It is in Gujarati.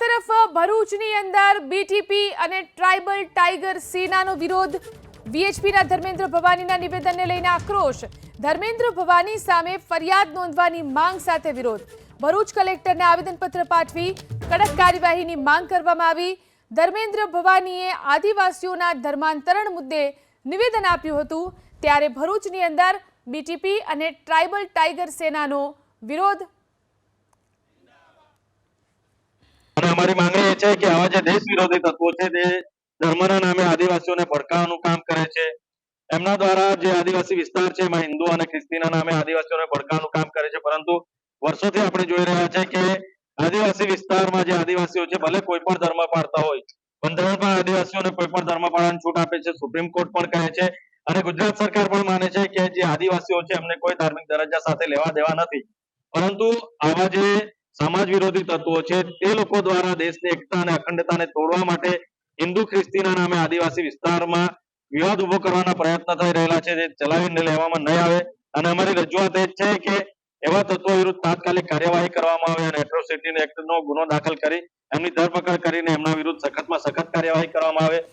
તરફ ભરૂચની અંદર બીટીપી અને ટ્રાઇબલ ટાઈગર સેનાનો વિરોધ વીએચપીના ધર્મેન્દ્ર ભવાનીના નિવેદનને લઈને આક્રોશ ધર્મેન્દ્ર ભવાની સામે ફરિયાદ નોંધવાની માંગ સાથે વિરોધ ભરૂચ કલેક્ટરને આવેદનપત્ર પાઠવી કડક કાર્યવાહીની માંગ કરવામાં આવી। ધર્મેન્દ્ર ભવાનીએ આદિવાસીઓના ધર્માંતરણ મુદ્દે નિવેદન આપ્યું હતું। ત્યારે ભરૂચની અંદર બીટીપી અને ટ્રાઇબલ ટાઈગર સેનાનો વિરોધ અને અમારી માંગણી છે કે આવા જે દેશ વિરોધી તત્વો છે તે ધર્મના નામે આદિવાસીઓને ભડકાવવાનું કામ કરે છે. એમના દ્વારા જે આદિવાસી વિસ્તાર છે, એમાં હિન્દુ અને ખ્રિસ્તીના નામે આદિવાસીઓને ભડકાવવાનું કામ કરે છે. પરંતુ વર્ષોથી આપણે જોઈ રહ્યા છે કે આદિવાસી વિસ્તારમાં જે આદિવાસીઓ છે, ભલે કોઈ પણ ધર્મ પાડતા હોય, બંધારણ પણ આદિવાસીઓને કોઈ પણ ધર્મ પાડવાની છૂટ આપે છે, સુપ્રીમ કોર્ટ પણ કહે છે અને ગુજરાત સરકાર પણ માને છે કે જે આદિવાસીઓ છે, એમને કોઈ ધાર્મિક દરજ્જા સાથે લેવા દેવા નથી. પરંતુ આવા જે સમાજ વિરોધી તત્વો છે, તે લોકો દ્વારા દેશની એકતા અને અખંડતાને તોડવા માટે હિન્દુ ખ્રિસ્તીના નામે આદિવાસી વિસ્તારમાં વિવાદ ઊભો કરવાના પ્રયત્ન થઈ રહેલા છે, જે ચલાવીને લેવામાં નહીં આવે. અને અમારી રજૂઆત એ છે કે એવા તત્વો વિરુદ્ધ તાત્કાલિક કાર્યવાહી કરવામાં આવે અને એટ્રોસિટી એક્ટનો ગુનો દાખલ કરી, એમની ધરપકડ કરીને એમના વિરુદ્ધ સખતમાં સખત કાર્યવાહી કરવામાં આવે.